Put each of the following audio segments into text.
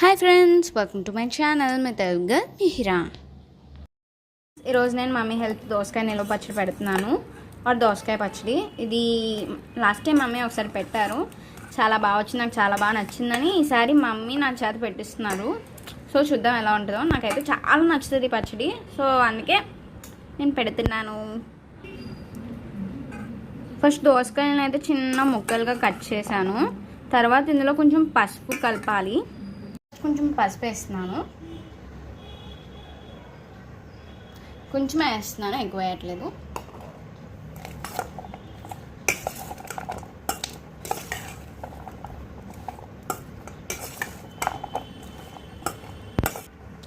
Hi friends welcome to my channel మీ తెలుగు మిహిరా ఈరోజు నేను mummy health దోసకాయ నిల్వ పచ్చడి పెడుతున్నాను. ఆర్ దోసకాయ పచ్చడి. ఇది లాస్ట్ టైం మమ్మీ ఒకసారి పెట్టారు. చాలా బాగా వచ్చింది నాకు చాలా బాగా నచ్చిందని ఈసారి మమ్మీ నా చేత పెట్టిస్తున్నారు. సో చూద్దాం ఎలా ఉంటుందో. నాకైతే చాలా నచ్చుతుంది ఈ పచ్చడి. సో అందుకే నేను పెడుతున్నాను. ఫస్ట్ దోసకాయలను అయితే చిన్న ముక్కలుగా కట్ చేశాను. తర్వాత ఇందులో కొంచెం పసుపు కలపాలి. కొంచెం పసుపు వేస్తున్నాను. కొంచెం వేస్తున్నాను ఎక్కువ వేయట్లేదు.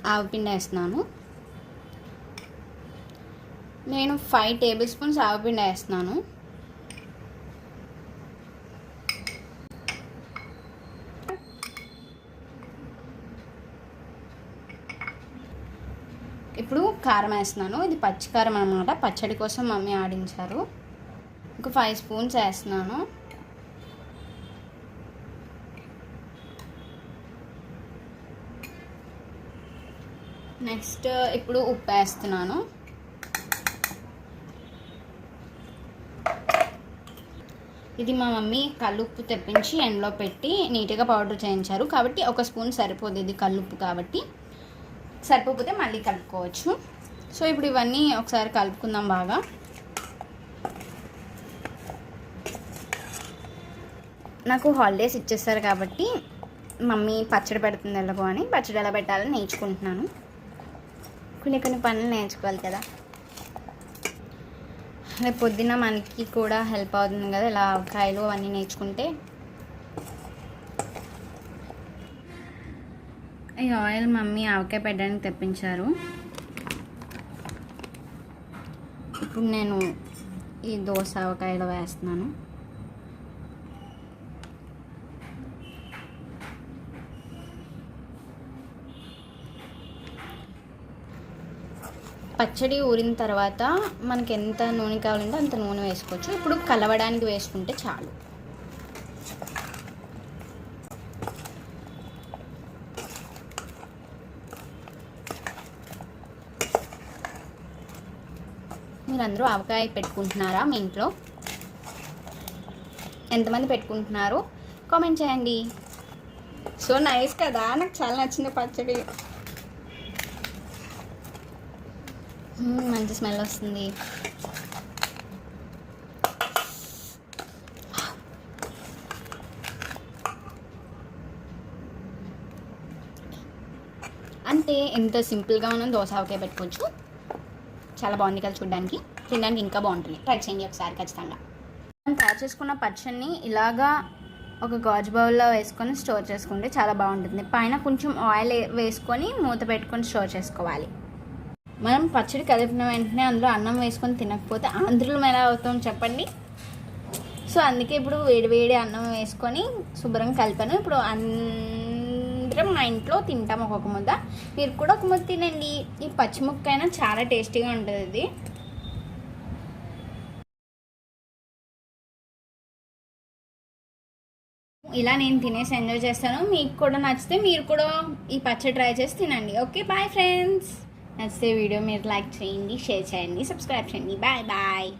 ఆవపిండి వేస్తున్నాను. నేను ఫైవ్ టేబుల్ స్పూన్స్ ఆవపిండి వేస్తున్నాను. ఇప్పుడు కారం వేస్తున్నాను. ఇది పచ్చికారం అనమాట పచ్చడి కోసం మమ్మీ ఆడించారు. ఒక ఫైవ్ స్పూన్స్ వేస్తున్నాను. నెక్స్ట్ ఇప్పుడు ఉప్పు వేస్తున్నాను. ఇది మా మమ్మీ కల్లుప్పు తెప్పించి ఎండలో పెట్టి నీట్గా పౌడర్ చేయించారు. కాబట్టి ఒక స్పూన్ సరిపోదు ఇది కల్లుప్పు కాబట్టి. సరిపోతే మళ్ళీ కలుపుకోవచ్చు. సో ఇప్పుడు ఇవన్నీ ఒకసారి కలుపుకుందాం బాగా. నాకు హాలిడేస్ ఇచ్చేస్తారు కాబట్టి మమ్మీ పచ్చడి పెడుతుంది ఎలాగో అని పచ్చడి ఎలా పెట్టాలని నేర్చుకుంటున్నాను. కొన్ని కొన్ని పనులు నేర్చుకోవాలి కదా. రేపు పొద్దున్న మనకి కూడా హెల్ప్ అవుతుంది కదా ఇలా కాయలు అవన్నీ నేర్చుకుంటే. ఈ ఆయిల్ మమ్మీ ఆవకాయ పెట్టడానికి తెప్పించారు. ఇప్పుడు నేను ఈ దోశ ఆవకాయలో వేస్తున్నాను. పచ్చడి ఊరిన తర్వాత మనకి ఎంత నూనె కావాలంటే అంత నూనె వేసుకోవచ్చు. ఇప్పుడు కలవడానికి వేసుకుంటే చాలు. మీరందరూ ఆవకాయ పెట్టుకుంటున్నారా మీ ఇంట్లో? ఎంతమంది పెట్టుకుంటున్నారు? కామెంట్ చేయండి. సో నైస్ కదా నాకు చాలా నచ్చింది పచ్చడి. మంచి స్మెల్ వస్తుంది. అంటే ఎంత సింపుల్గా మనం దోశ ఆవకాయ పెట్టుకోవచ్చు? చాలా బాగుంది కదా చూడడానికి. తినడానికి ఇంకా బాగుంటుంది. ట్రై చేయండి ఒకసారి ఖచ్చితంగా. మనం తయారు చేసుకున్న పచ్చడిని ఇలాగా ఒక గాజు బౌల్లో వేసుకొని స్టోర్ చేసుకుంటే చాలా బాగుంటుంది. పైన కొంచెం ఆయిల్ వేసుకొని మూత పెట్టుకొని స్టోర్ చేసుకోవాలి. మనం పచ్చడి కలిపిన వెంటనే అందులో అన్నం వేసుకొని తినకపోతే ఆంధ్రులు ఎలా అవుతాం చెప్పండి? సో అందుకే ఇప్పుడు వేడి వేడి అన్నం వేసుకొని శుభ్రంగా కలిపాను. ఇప్పుడు అందరం మా ఇంట్లో తింటాం ఒక్కొక్క ముద్ద. మీరు కూడా ఒక ముద్ద తినండి. ఈ పచ్చిముక్క అయినా చాలా టేస్టీగా ఉంటుంది ఇది. ఇలా నేను తినేసి ఎంజాయ్ చేస్తాను. మీకు కూడా నచ్చితే మీరు కూడా ఈ పచ్చడి ట్రై చేసి తినండి. ఓకే బాయ్ ఫ్రెండ్స్ నచ్చితే వీడియో మీరు లైక్ చేయండి షేర్ చేయండి సబ్స్క్రైబ్ చేయండి. Bye bye